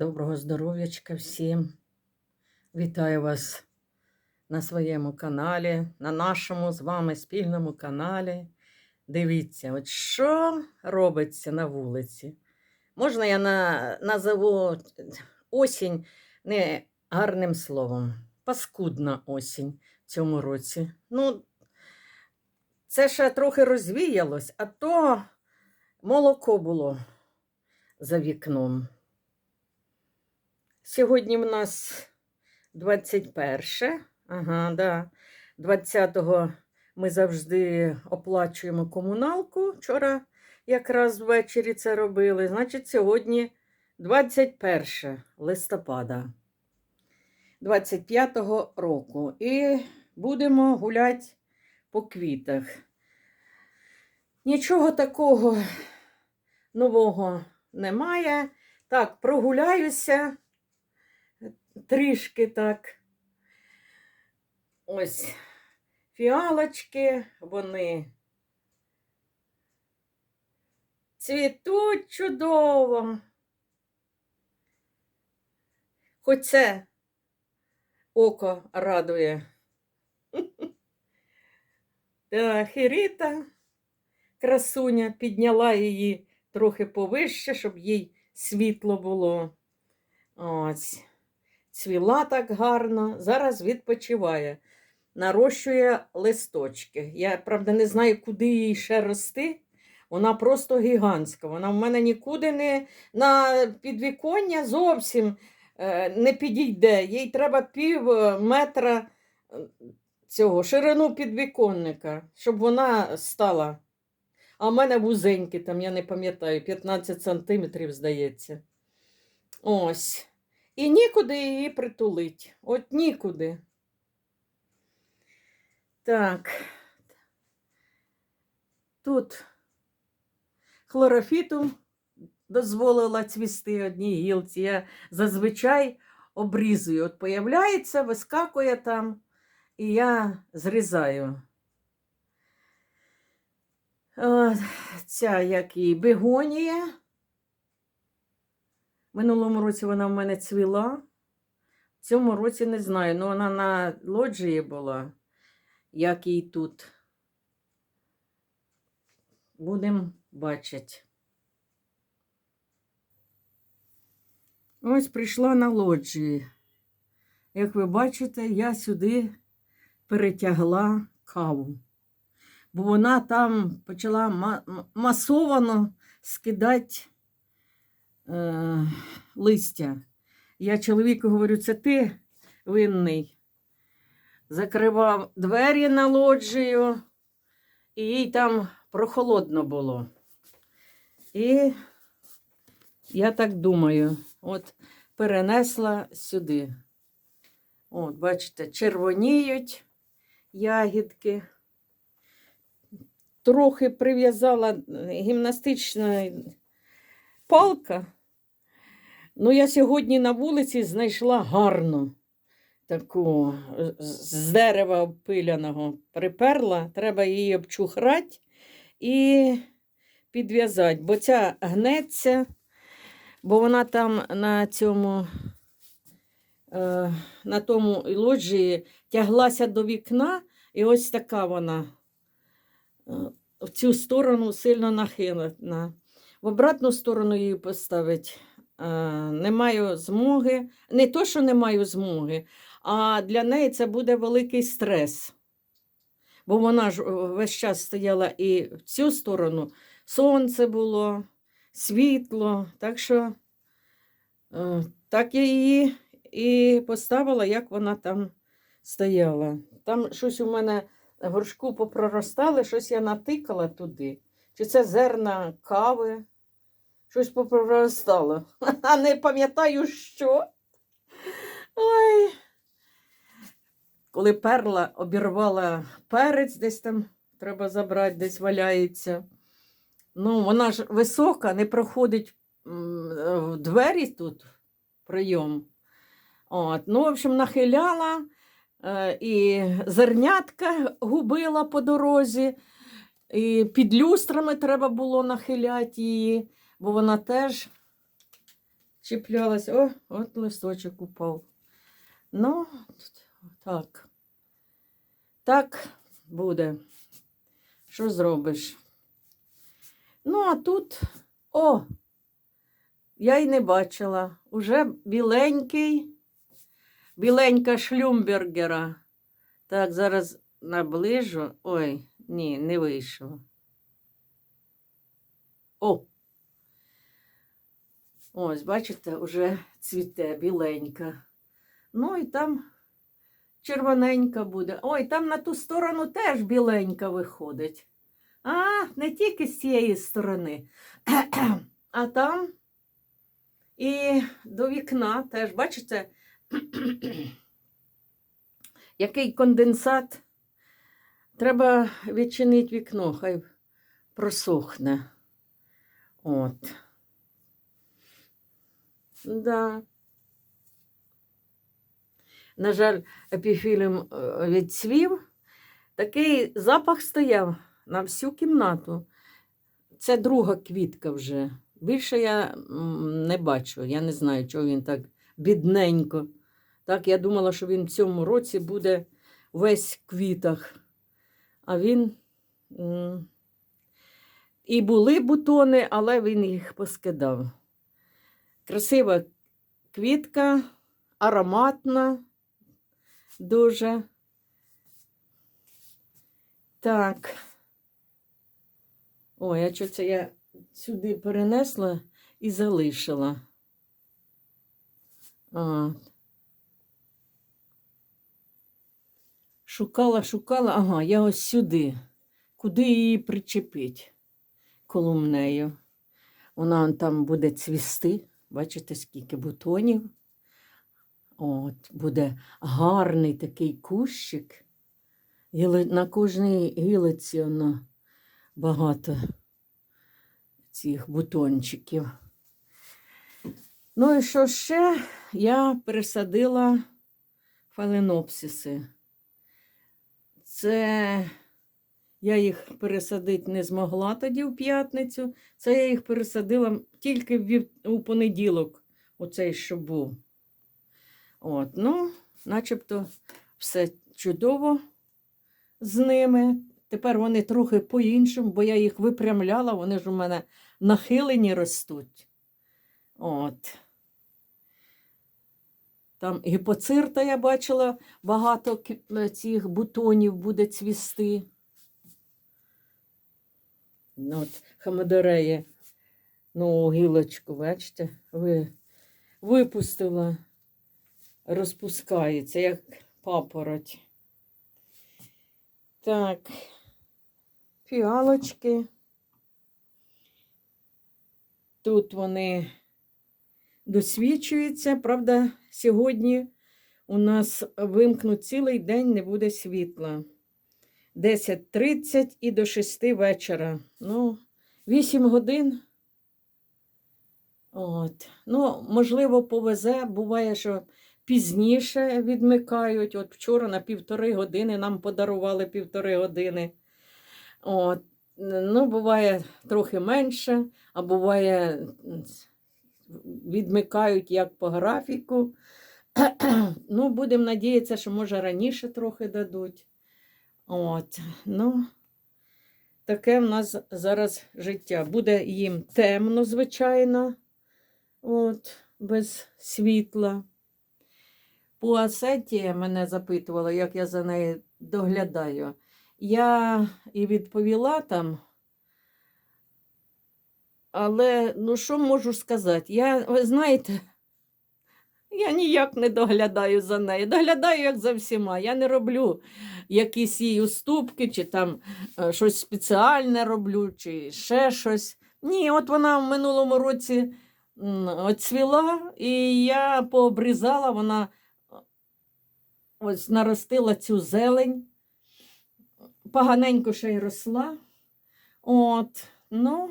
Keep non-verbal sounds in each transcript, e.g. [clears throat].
Доброго здоров'ячка всім. Вітаю вас на своєму каналі, на нашому з вами спільному каналі. Дивіться, от що робиться на вулиці. Можна я на, назову осінь не гарним словом. Паскудна осінь в цьому році. Ну, це ще трохи розвіялось, а то молоко було за вікном. Сьогодні в нас 21. Ага, да. 20-го ми завжди оплачуємо комуналку. Вчора якраз ввечері це робили. Значить, сьогодні 21 листопада 25-го року. І будемо гуляти по квітах. Нічого такого нового немає. Так, прогуляюся трішки так. Ось фіалочки, вони цвітуть чудово. Хоч це око радує. Так, і Ріта, красуня, підняла її трохи повище, щоб їй світло було. Ось. Цвіла так гарно, зараз відпочиває, нарощує листочки. Я, правда, не знаю, куди їй ще рости. Вона просто гігантська. Вона в мене нікуди не на підвіконня зовсім е, не підійде. Їй треба пів е, метра е, цього ширину підвіконника, щоб вона стала. А в мене вузенькі, там, я не пам'ятаю, 15 сантиметрів, здається. Ось. І нікуди її притулить. От нікуди. Так. Тут хлорофіту дозволила цвісти одній гілці. Я зазвичай обрізую. От появляється, вискакує там, і я зрізаю. Ця як і бегонія. Минулому році вона в мене цвіла. В цьому році не знаю, але вона на лоджії була, як і тут. Будемо бачити. Ось прийшла на лоджії. Як ви бачите, я сюди перетягла каву, бо вона там почала масовано скидати е, листя. Я чоловіку говорю, це ти винний. Закривав двері на лоджію, і їй там прохолодно було. І я так думаю, от перенесла сюди. От, бачите, червоніють ягідки. Трохи прив'язала гімнастична палка. Ну, я сьогодні на вулиці знайшла гарну таку з дерева обпиляного. Приперла, треба її обчухрати і підв'язати, бо ця гнеться, бо вона там на цьому, е, на тому лоджії тяглася до вікна, і ось така вона е, в цю сторону сильно нахилена. В обратну сторону її поставити не маю змоги. Не то, що не маю змоги, а для неї це буде великий стрес. Бо вона ж весь час стояла і в цю сторону сонце було, світло. Так що е, так я її і поставила, як вона там стояла. Там щось у мене горшку попроростали, щось я натикала туди. Чи це зерна кави? Щось попроростало. [laughs] А не пам'ятаю, що. Ой. Коли перла обірвала перець, десь там треба забрати, десь валяється. Ну, вона ж висока, не проходить в двері тут прийом. От. Ну, в общем, нахиляла е, і зернятка губила по дорозі, і під люстрами треба було нахиляти її бо вона теж чіплялась. О, от листочок упав. Ну, так. Так буде. Що зробиш? Ну, а тут, о, я й не бачила. Уже біленький, біленька шлюмбергера. Так, зараз наближу. Ой, ні, не вийшло. О! Ось, бачите, вже цвіте біленька. Ну і там червоненька буде. Ой, там на ту сторону теж біленька виходить. А, не тільки з цієї сторони, [clears throat] а там і до вікна теж, бачите, [clears throat] який конденсат. Треба відчинити вікно, хай просохне. От. Да. На жаль, епіфілем е, відцвів. Такий запах стояв на всю кімнату. Це друга квітка вже. Більше я не бачу. Я не знаю, чого він так бідненько. Так, я думала, що він в цьому році буде весь в квітах. А він. І були бутони, але він їх поскидав. Красива квітка, ароматна, дуже. Так. Ой, а що це я сюди перенесла і залишила? А. Шукала, шукала, ага, я ось сюди. Куди її причепить колумнею? Вона там буде цвісти. Бачите, скільки бутонів. От, буде гарний такий кущик. На кожній гілиці воно багато цих бутончиків. Ну і що ще? Я пересадила фаленопсиси. Це я їх пересадити не змогла тоді в п'ятницю. Це я їх пересадила тільки у понеділок, оцей, що був. От, ну, начебто все чудово з ними. Тепер вони трохи по-іншому, бо я їх випрямляла, вони ж у мене нахилені ростуть. От. Там гіпоцирта я бачила, багато цих бутонів буде цвісти. Ну, от хамадорея, ну, гілочку, бачите, ви, випустила, розпускається, як папороть. Так, фіалочки. Тут вони досвідчуються. Правда, сьогодні у нас вимкнуть цілий день, не буде світла. 10.30 і до 6 вечора. Ну, 8 годин. От. Ну, можливо, повезе. Буває, що пізніше відмикають. От вчора на півтори години нам подарували півтори години. От. Ну, буває трохи менше, а буває відмикають як по графіку. [clears throat] ну, будемо надіятися, що може раніше трохи дадуть. От, ну, таке в нас зараз життя. Буде їм темно, звичайно, от, без світла. По Асеті мене запитували, як я за нею доглядаю. Я і відповіла там. Але ну що можу сказати? Я, ви знаєте, я ніяк не доглядаю за нею. Доглядаю, як за всіма. Я не роблю якісь їй уступки, чи там е, щось спеціальне роблю, чи ще щось. Ні, от вона в минулому році оцвіла, і я пообрізала, вона е, ось наростила цю зелень. Поганенько ще й росла. От, ну,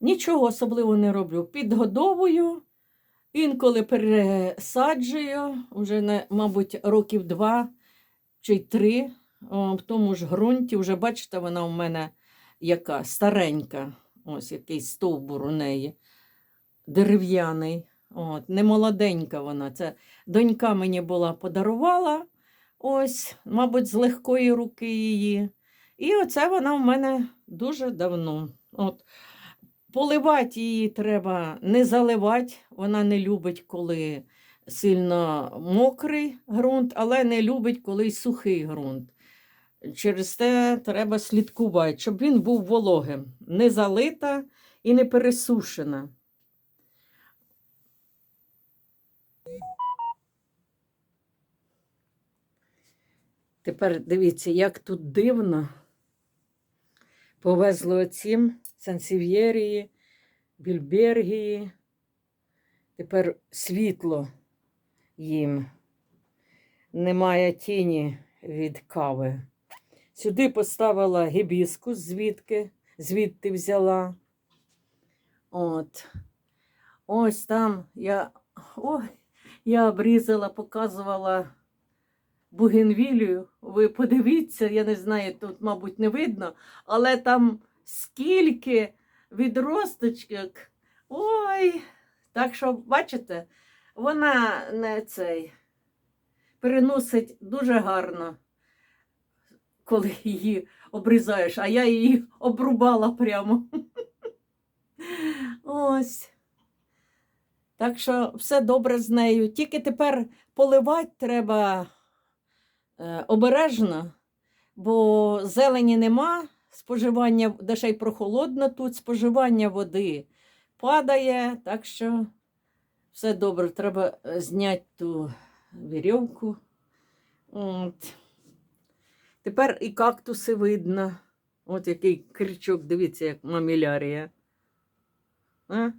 нічого особливо не роблю. Підгодовую. Інколи пересаджую, вже, мабуть, років два чи три в тому ж ґрунті. Вже бачите, вона у мене яка старенька. Ось який стовбур у неї. дерев'яний. От, не молоденька вона. Це донька мені була подарувала. Ось, мабуть, з легкої руки її. І оце вона в мене дуже давно. От, поливати її треба не заливати. Вона не любить, коли сильно мокрий ґрунт, але не любить, коли й сухий ґрунт. Через те треба слідкувати, щоб він був вологим, не залита і не пересушена. Тепер дивіться, як тут дивно. Повезли оцім Сансів'єрії, Більбергії. Тепер світло їм. Немає тіні від кави. Сюди поставила гібіску, звідки, звідти взяла. От. Ось там я, ой, я обрізала, показувала бугенвілію. Ви подивіться, я не знаю, тут, мабуть, не видно, але там скільки відросточок. Ой, так що, бачите, вона не цей переносить дуже гарно, коли її обрізаєш, а я її обрубала прямо. [laughs] Ось. Так що все добре з нею. Тільки тепер поливати треба е, обережно, бо зелені нема, споживання, де ще й прохолодно тут, споживання води падає, так що все добре, треба е, зняти ту вірьовку. От. Тепер і кактуси видно. От який крючок, дивіться, як мамілярія. А?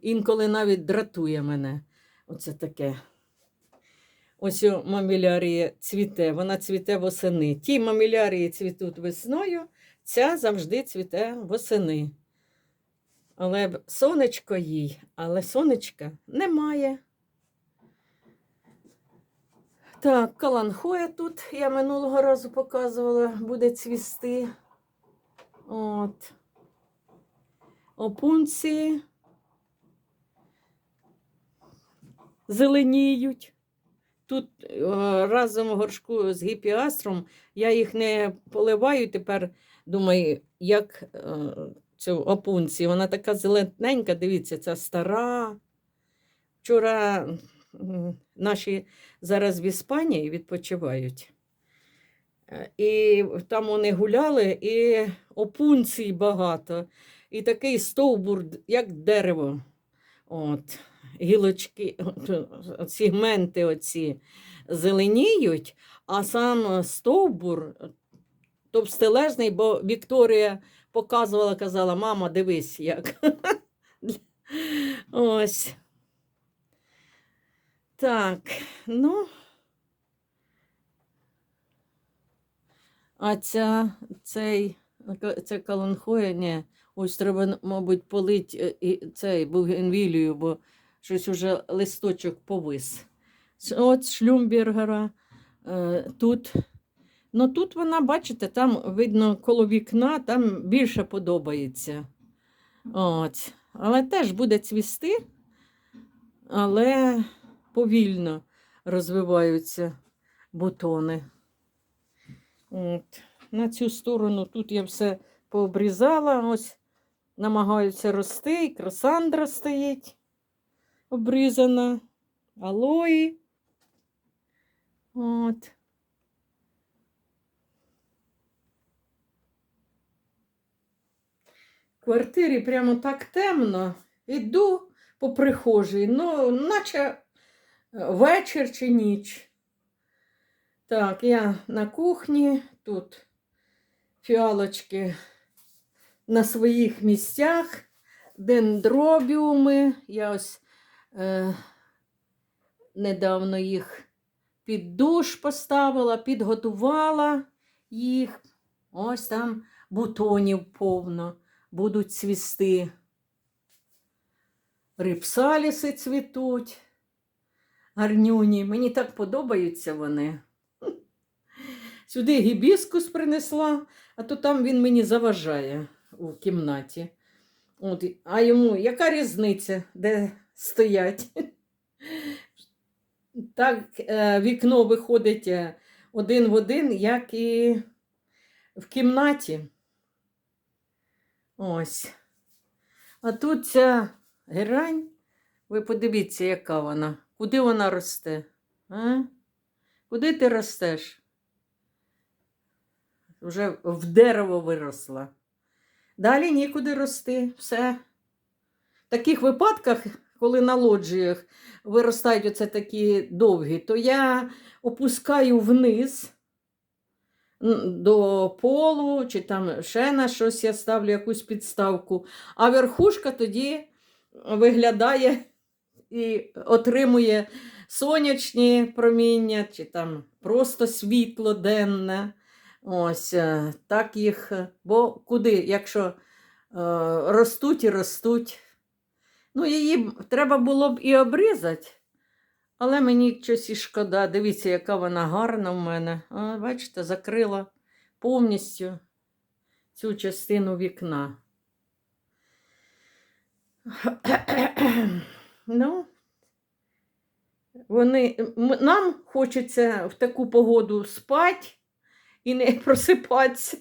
Інколи навіть дратує мене. Оце таке. Ось мамілярія цвіте, вона цвіте восени. Ті мамілярії цвітуть весною, ця завжди цвіте восени. Але сонечко їй, але сонечка немає. Так, каланхоя тут я минулого разу показувала, буде цвісти. От. Опунції зеленіють. Тут е, разом в горшку з гіпіастром я їх не поливаю тепер. Думаю, як е, цю опунцію. Вона така зелененька, дивіться, ця стара. Вчора наші зараз в Іспанії відпочивають. Е, І там вони гуляли, і опунцій багато. І такий стовбур, як дерево. От, гілочки, сегменти оці зеленіють, а сам стовбур товстележний, бо Вікторія показувала, казала, мама, дивись, як. [laughs] Ось. Так, ну. А ця, цей, це каланхоя, ні, ось треба, мабуть, полить е, цей бугенвілію, бо щось уже листочок повис. От шлюмбергера е, тут. Ну тут вона, бачите, там видно коло вікна, там більше подобається. От. Але теж буде цвісти, але повільно розвиваються бутони. От. На цю сторону тут я все пообрізала, ось намагаються рости, і красандра стоїть обрізана, алої. От. В квартирі прямо так темно. Іду по прихожій, ну, наче е, вечір чи ніч. Так, я на кухні, тут фіалочки на своїх місцях, дендробіуми. Я ось е, недавно їх під душ поставила, підготувала їх. Ось там бутонів повно, будуть цвісти. Рипсаліси цвітуть. Гарнюні. Мені так подобаються вони. [laughs] Сюди гібіскус принесла, а то там він мені заважає у кімнаті. От, а йому яка різниця, де стоять? Так е, вікно виходить е, один в один, як і в кімнаті. Ось. А тут ця герань, ви подивіться, яка вона. Куди вона росте? А? Куди ти ростеш? Вже в дерево виросла. Далі нікуди рости. Все. В таких випадках, коли на лоджіях виростають оце такі довгі, то я опускаю вниз до полу, чи там ще на щось я ставлю якусь підставку, а верхушка тоді виглядає і отримує сонячні проміння, чи там просто світло денне. Ось е, так їх. Бо куди, якщо е, ростуть і ростуть. Ну, її треба було б і обрізати, але мені щось і шкода. Дивіться, яка вона гарна в мене. А, бачите, закрила повністю цю частину вікна. [clears throat] ну, вони, нам хочеться в таку погоду спати і не [laughs] просипатися.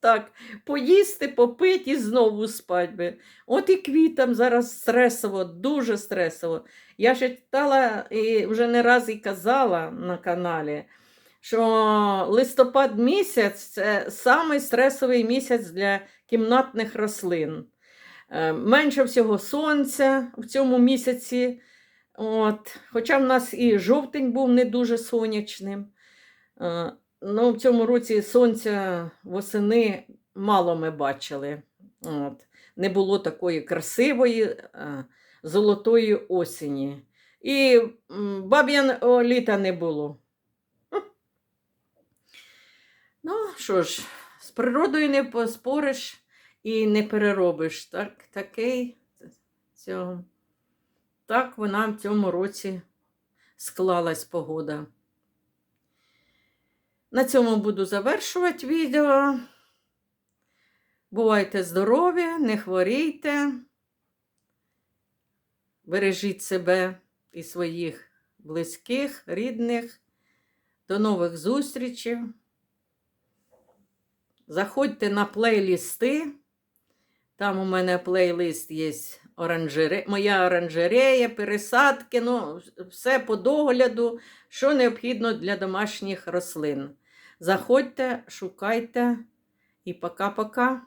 Так, поїсти, попити і знову спати. би. От і квітам зараз стресово, дуже стресово. Я ще читала і вже не раз і казала на каналі, що листопад місяць це самий стресовий місяць для кімнатних рослин. Е, Менше всього сонця в цьому місяці. От. Хоча в нас і жовтень був не дуже сонячним. Ну, в цьому році сонця восени мало ми бачили. От. Не було такої красивої е, золотої осені. І м, баб'яного літа не було. Ну, що ж, з природою не поспориш і не переробиш. Так, такий, цього. так вона в цьому році склалась погода. На цьому буду завершувати відео. Бувайте здорові, не хворійте. Бережіть себе і своїх близьких, рідних. До нових зустрічей. Заходьте на плейлісти. Там у мене плейлист є оранжере... моя оранжерея, пересадки, ну, все по догляду, що необхідно для домашніх рослин. Заходьте, шукайте і пока-пока.